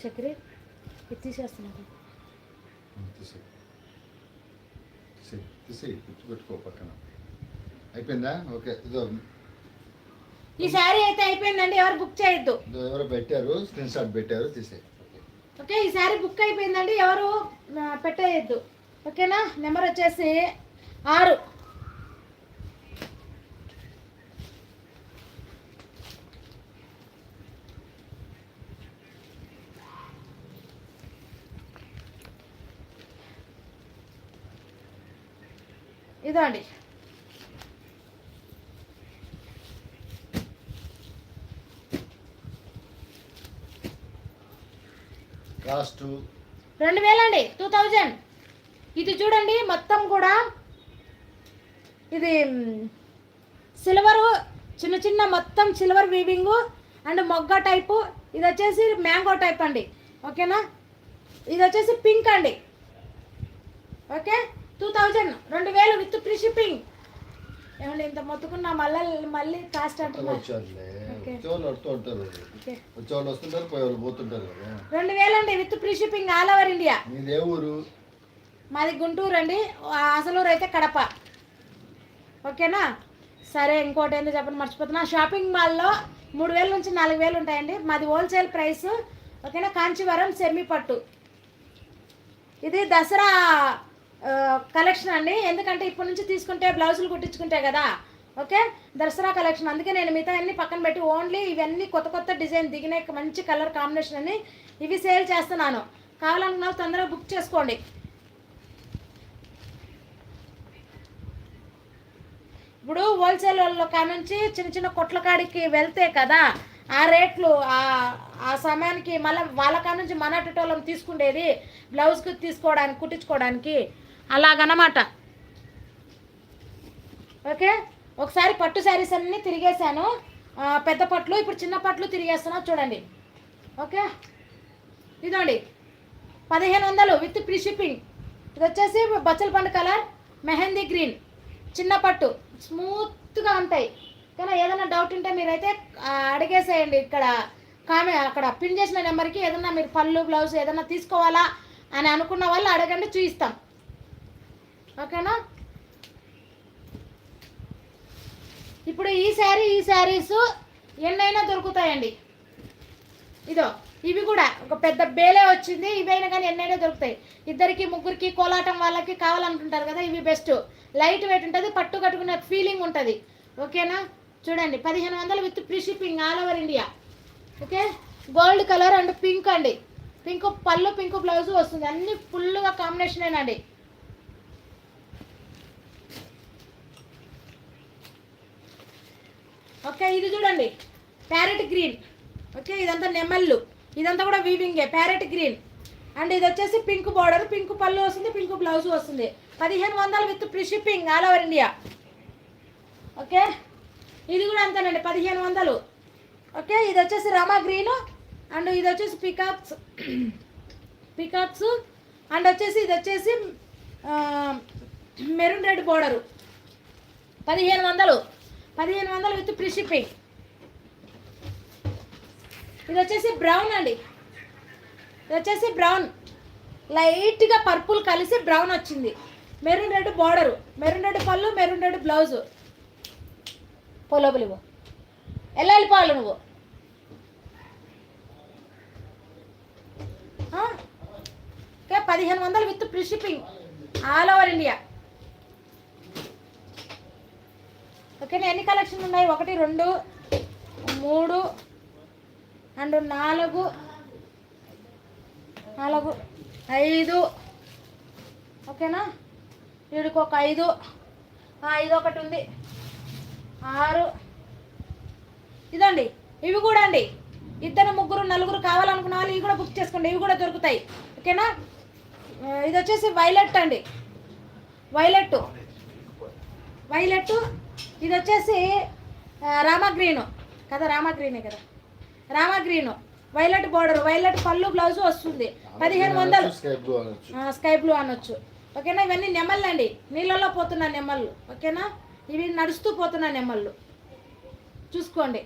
చక్కెర ఇది తీసేస్తున్నాను. తీసేయి. పక్కన. అయిపోయిందా? ఓకే ఇదో. ఈ శారీ అయితే అయిపోయిందండి ఎవరు బుక్ చేయొద్దు. ఎవరో పెట్టారు స్క్రీన్ షాట్ పెట్టారు తీసేయి. ఓకే. ఓకే ఈ శారీ బుక్ అయిపోయిందండి ఎవరు పెట్టేయద్దు. ఓకేనా? నెంబర్ వచ్చేసి ఆరు. ఇదో అండి కాస్ట్ రెండు వేలండి టూ థౌజండ్ ఇది చూడండి మొత్తం కూడా ఇది సిల్వరు చిన్న చిన్న మొత్తం సిల్వర్ వీవింగు అండ్ మొగ్గ టైపు ఇది వచ్చేసి మ్యాంగో టైప్ అండి. ఓకేనా? ఇది వచ్చేసి పింక్ అండి. ఓకే? టూ థౌజండ్ రెండు వేలు విత్ ఫ్రీ షిప్పింగ్ ఏమండి ఇంత మొత్తుకున్నా మళ్ళీ మళ్ళీ కాస్ట్ అంటున్నారు రెండు వేలండి with free shipping all over India మీది గుంటూరు అండి. అసలూరు అయితే కడప. ఓకేనా? సరే ఇంకోటి ఏందో చెప్పండి మర్చిపోతున్నా. షాపింగ్ మాల్లో మూడు వేల నుంచి నాలుగు వేలు ఉంటాయండి. మాది హోల్సేల్ ప్రైస్ ఓకేనా? కాంచీవరం సెమీ పట్టు ఇది దసరా కలెక్షన్ అండి. ఎందుకంటే ఇప్పటి నుంచి తీసుకుంటే బ్లౌజులు కుట్టించుకుంటే కదా. ఓకే? దసరా కలెక్షన్ అందుకే నేను మిగతా అన్ని పక్కన పెట్టి ఓన్లీ ఇవన్నీ కొత్త కొత్త డిజైన్ దిగిన మంచి కలర్ కాంబినేషన్ అని ఇవి సేల్ చేస్తున్నాను. కావాలనుకున్న తొందరగా బుక్ చేసుకోండి. ఇప్పుడు హోల్సేల్ వాళ్ళ కానుంచి చిన్న చిన్న కొట్ల కాడికి వెళ్తే కదా ఆ రేట్లు ఆ ఆ సమయానికి మళ్ళీ వాళ్ళ కానుంచి మన అటుటోళ్ళం తీసుకుండేది బ్లౌజ్కి తీసుకోవడానికి కుట్టించుకోవడానికి. అలాగనమాట. ఓకే? ఒకసారి పట్టు శారీస్ అన్నీ తిరిగేశాను. పెద్ద పట్లు ఇప్పుడు చిన్న పట్లు తిరిగేస్తున్నా చూడండి. ఓకే? ఇదండి పదిహేను వందలు విత్ ప్రీ షిప్పింగ్. ఇది వచ్చేసి బచ్చల పండు కలర్ మెహందీ గ్రీన్. చిన్న పట్టు స్మూత్గా ఉంటాయి. కానీ ఏదైనా డౌట్ ఉంటే మీరైతే అడిగేసేయండి ఇక్కడ. కామె అక్కడ పిన్ చేసిన నెంబర్కి ఏదన్నా మీరు పళ్ళు బ్లౌజ్ ఏదైనా తీసుకోవాలా అని అనుకున్న వాళ్ళు అడగండి చూపిస్తాం ఓకేనా? ఇప్పుడు ఈ శారీ ఈ శారీస్ ఎన్నైనా దొరుకుతాయండి. ఇదో ఇవి కూడా ఒక పెద్ద బేలే వచ్చింది ఇవైనా కానీ ఎన్నైనా దొరుకుతాయి. ఇద్దరికి ముగ్గురికి కోలాటం వాళ్ళకి కావాలనుకుంటారు కదా ఇవి బెస్ట్ లైట్ వెయిట్ ఉంటుంది పట్టు కట్టుకున్న ఫీలింగ్ ఉంటుంది. ఓకేనా? చూడండి పదిహేను వందలు with free shipping all over India okay? Gold colour and pink అండి. పింక్ పళ్ళు పింక్ బ్లౌజ్ వస్తుంది. అన్ని ఫుల్గా కాంబినేషనేనండి ఓకే ఇది చూడండి. Parrot green. ఓకే ఇదంతా నెమళ్ళు. ఇదంతా కూడా వీవింగే ప్యారెట్ గ్రీన్. అండ్ ఇది వచ్చేసి పింక్ బార్డర్ పింక్ పళ్ళు వస్తుంది పింక్ బ్లౌజ్ వస్తుంది. పదిహేను వందలు with free shipping all over India okay ఇది కూడా అంతేనండి పదిహేను వందలు. ఓకే ఇది వచ్చేసి రామా గ్రీన్ అండ్ ఇది వచ్చేసి పికాక్స్ పికాక్స్ అండ్ వచ్చేసి ఇది వచ్చేసి మెరూన్ రెడ్ బోర్డరు పదిహేను వందలు. పదిహేను వందలు విత్ ఫ్రీ షిప్పింగ్. ఇది వచ్చేసి బ్రౌన్ అండి. ఇది వచ్చేసి బ్రౌన్. లైట్గా పర్పుల్ కలిసి బ్రౌన్ వచ్చింది. Maroon red border. Maroon red పళ్ళు మెరూన్ రెడ్ బ్లౌజు. పొలోపులు ఇవ్వు ఎలా వెళ్ళిపోవాలి నువ్వు? ఓకే పదిహేను వందలు with free shipping. All over India. ఓకేనా ఎన్ని కలెక్షన్లు ఉన్నాయి? ఒకటి రెండు మూడు అండ్ నాలుగు నాలుగు ఐదు. ఓకేనా? వీడికి ఒక ఐదు. ఐదు ఒకటి ఉంది. ఆరు. ఇదండి ఇవి కూడా అండి. ఇద్దరు ముగ్గురు నలుగురు కావాలనుకున్న వాళ్ళు ఇవి కూడా బుక్ చేసుకోండి. ఇవి కూడా దొరుకుతాయి. ఓకేనా? ఇది వచ్చేసి వైలెట్ అండి. వైలెట్ వైలెట్ ఇది వచ్చేసి ఆ, రామా గ్రీను కదా రామా గ్రీనే కదా. Rama green violet border violet పళ్ళు బ్లౌజ్ వస్తుంది. పదిహేను వందలు. స్కై బ్లూ అనొచ్చు. ఓకేనా? ఇవన్నీ నెమళ్ళు అండి నీళ్ళలో పోతున్న నెమళ్ళు. ఓకేనా? ఇవి నడుస్తూ పోతున్న నెమళ్ళు. చూసుకోండి.